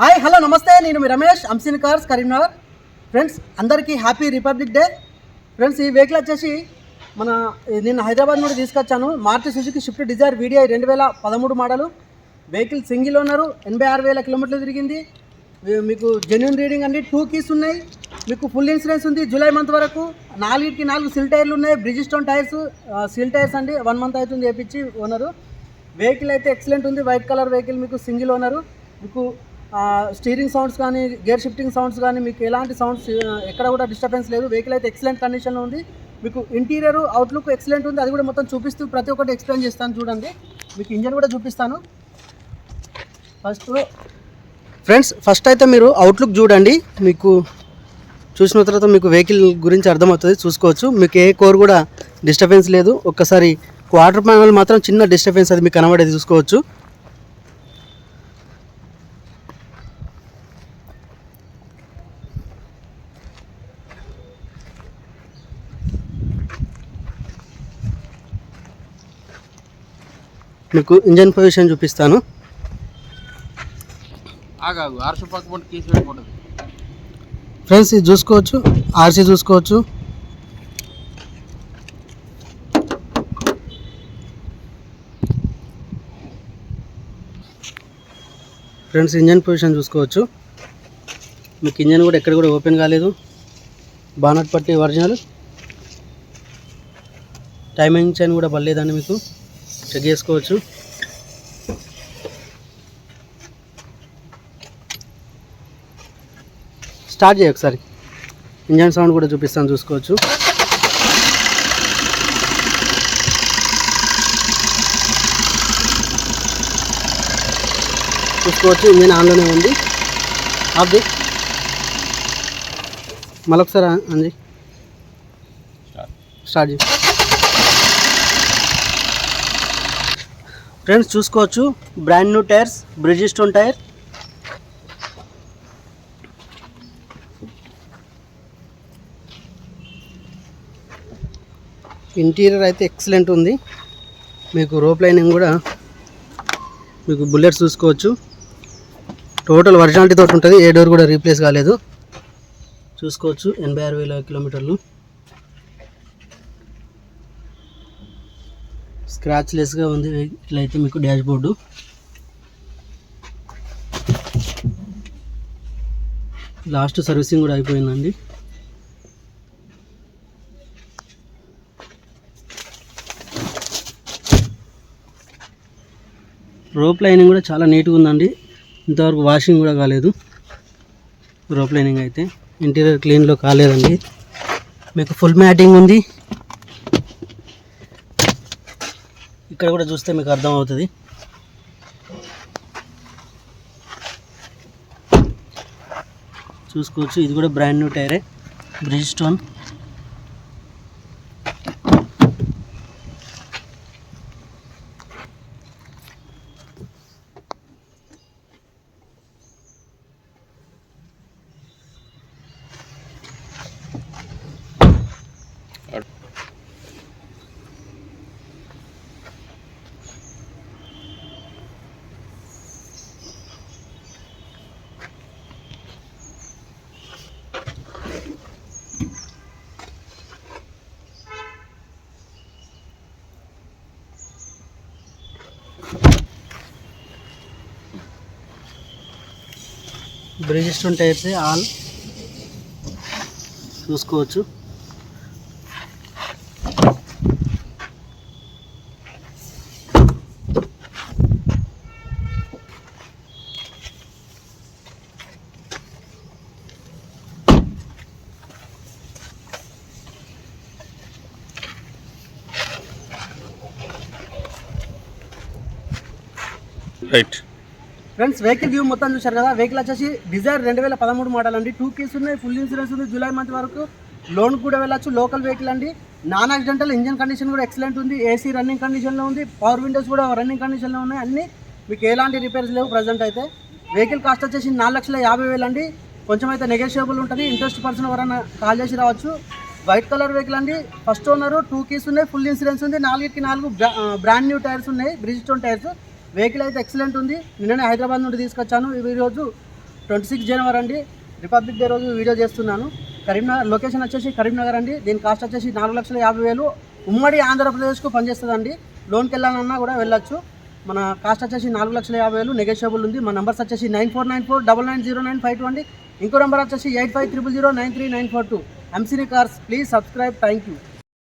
Hi hello నమస్తే. నేను మీ రమేష్ అంసిన్ కార్స్ కరీంనగర్. ఫ్రెండ్స్ అందరికీ హ్యాపీ రిపబ్లిక్ డే. ఫ్రెండ్స్ ఈ వెహికల్ వచ్చేసి మన నేను హైదరాబాద్ నుండి తీసుకొచ్చాను. Maruti Suzuki Swift Dzire video రెండు వేల పదమూడు మోడలు. వెహికల్ సింగిల్ ఉన్నారు ఎనభై ఆరు వేల కిలోమీటర్లు తిరిగింది. మీకు జెన్యున్ రీడింగ్ అండి. టూ కీస్ ఉన్నాయి. మీకు ఫుల్ ఇన్సూరెన్స్ ఉంది జూలై మంత్ వరకు. నాలుగుకి నాలుగు సిల్ టైర్లు ఉన్నాయి. బ్రిజిస్టోన్ టైర్స్ సిల్ టైర్స్ అండి. వన్ మంత్ అవుతుంది చేపించి ఓనరు వెహికల్ అయితే ఎక్సలెంట్ ఉంది. వైట్ కలర్ వెహికల్ మీకు సింగిల్ ఓనరు మీకు స్టీరింగ్ సౌండ్స్ కానీ గేర్ షిఫ్టింగ్ సౌండ్స్ కానీ మీకు ఎలాంటి సౌండ్స్ ఎక్కడ కూడా డిస్టర్బెన్స్ లేదు. వెహికల్ అయితే ఎక్సలెంట్ కండిషన్లో ఉంది. మీకు ఇంటీరియర్ అవుట్లుక్ ఎక్సలెంట్ ఉంది. అది కూడా మొత్తం చూపిస్తూ ప్రతి ఒక్కటి ఎక్స్ప్లెయిన్ చేస్తాను చూడండి. మీకు ఇంజన్ కూడా చూపిస్తాను. ఫస్ట్ ఫ్రెండ్స్ ఫస్ట్ అయితే మీరు అవుట్లుక్ చూడండి. మీకు చూసిన తర్వాత మీకు వెహికల్ గురించి అర్థమవుతుంది. చూసుకోవచ్చు. మీకు ఏ కోర్ కూడా డిస్టర్బెన్స్ లేదు. ఒక్కసారి క్వార్టర్ ప్యానల్ మాత్రం చిన్న డిస్టర్బెన్స్ అది మీకు కనబడేది చూసుకోవచ్చు. మీకు ఇంజన్ పొజిషన్ చూపిస్తాను. ఫ్రెండ్స్ ఇది చూసుకోవచ్చు. ఆర్సీ చూసుకోవచ్చు. ఫ్రెండ్స్ ఇంజన్ పొజిషన్ చూసుకోవచ్చు. మీకు ఇంజన్ కూడా ఎక్కడ కూడా ఓపెన్ కాలేదు. బానట్ పట్టి ఒరిజినల్. టైమింగ్ చైన్ కూడా పర్లేదండి మీకు. చెక్ చేసుకోవచ్చు. స్టార్ట్ చేయ ఒకసారి. ఇంజన్ సౌండ్ కూడా చూపిస్తాను చూసుకోవచ్చు. చూసుకోవచ్చు ఇంజన్ ఆన్లోనే ఉంది. ఆఫ్ మళ్ళొకసారి అంది స్టార్ట్ చేయి. ఫ్రెండ్స్ చూసుకోవచ్చు. Brand new tyres Bridgestone tyre interior అయితే ఎక్సలెంట్ ఉంది. మీకు రోప్ లైనింగ్ కూడా మీకు బుల్లెట్స్ చూసుకోవచ్చు. టోటల్ ఒరిజినాలిటీ తోటి ఉంటుంది. ఏ డోర్ కూడా రీప్లేస్ కాలేదు. చూసుకోవచ్చు. ఎనభై ఆరు వేల కిలోమీటర్లు. స్క్రాచ్లెస్గా ఉంది. ఇట్లయితే మీకు డాష్ బోర్డు లాస్ట్ సర్వీసింగ్ కూడా అయిపోయిందండి. రోప్ లైనింగ్ కూడా చాలా నీట్గా ఉందండి. ఇంతవరకు వాషింగ్ కూడా కాలేదు. రోప్ లైనింగ్ అయితే ఇంటీరియర్ క్లీన్లో కాలేదండి. మీకు ఫుల్ మ్యాటింగ్ ఉంది. ఇక్కడ కూడా చూస్తే మీకు అర్థమవుతుంది. చూసుకోవచ్చు. ఇది కూడా బ్రాండ్ న్యూ టైరే Bridgestone Bridgestone tyres all చూసుకోవచ్చు. రైట్ ఫ్రెండ్స్ వెహికల్ వ్యూ మొత్తం చూశారు కదా? వెహికల్ వచ్చేసి డిజైర్ రెండు వేల పదమూడు మోడల్ అండి. టూ కేసు ఉన్నాయి ఫుల్ ఇన్సూరెన్స్ ఉంది. జూలై మంత్ వరకు లోన్ కూడా వెళ్ళొచ్చు. లోకల్ వెహికల్ అండి. నాన్ యాక్సిడెంటల్ ఇంజన్ కండిషన్ కూడా ఎక్సలెంట్ ఉంది. ఏసీ రన్నింగ్ కండిషన్లో ఉంది. పవర్ విండోస్ కూడా రన్నింగ్ కండిషన్లో ఉన్నాయి. అన్నీ మీకు ఎలాంటి రిపేర్స్ లేవు ప్రజెంట్ అయితే. వెహికల్ కాస్ట్ వచ్చేసి నాలుగు లక్షల యాభై వేలు అండి. కొంచెం అయితే నెగోషియబుల్ ఉంటుంది. ఇంట్రెస్ట్ పర్సన్ ఎవరైనా కాల్ చేసి రావచ్చు. వైట్ కలర్ వెహికల్ అండి. ఫస్ట్ ఓనరు టూ కీస్ ఉన్నాయి. ఫుల్ ఇన్సూరెన్స్ ఉంది. నాలుగుకి నాలుగు బ్రాండ్ న్యూ టైర్స్ ఉన్నాయి. బ్రిడ్జ్ స్టోన్ టైర్స్ వెహికల్ అయితే ఎక్సలెంట్ ఉంది. నిన్ననే హైదరాబాద్ నుండి తీసుకొచ్చాను. ఈరోజు ట్వంటీ సిక్స్ జనవరి అండి. రిపబ్లిక్ డే రోజు వీడియో చేస్తున్నాను. కరీంనగర్ లొకేషన్ వచ్చేసి కరీంనగర్ అండి. దీని కాస్ట్ వచ్చేసి నాలుగు లక్షల యాభై వేలు. ఉమ్మడి ఆంధ్రప్రదేశ్కు పనిచేస్తుందండి లోన్కి వెళ్ళాలన్నా కూడా వెళ్ళొచ్చు. మన కాస్ట్ వచ్చేసి నాలుగు లక్షల యాభై వేలు. నెగోషియబుల్ ఉంది. మన నెంబర్స్ వచ్చేసి nine four nine four double nine zero nine five two అండి. ఇంకో నెంబర్ వచ్చేసి eight five triple zero nine three nine four two ఎంసీని cars please subscribe thank you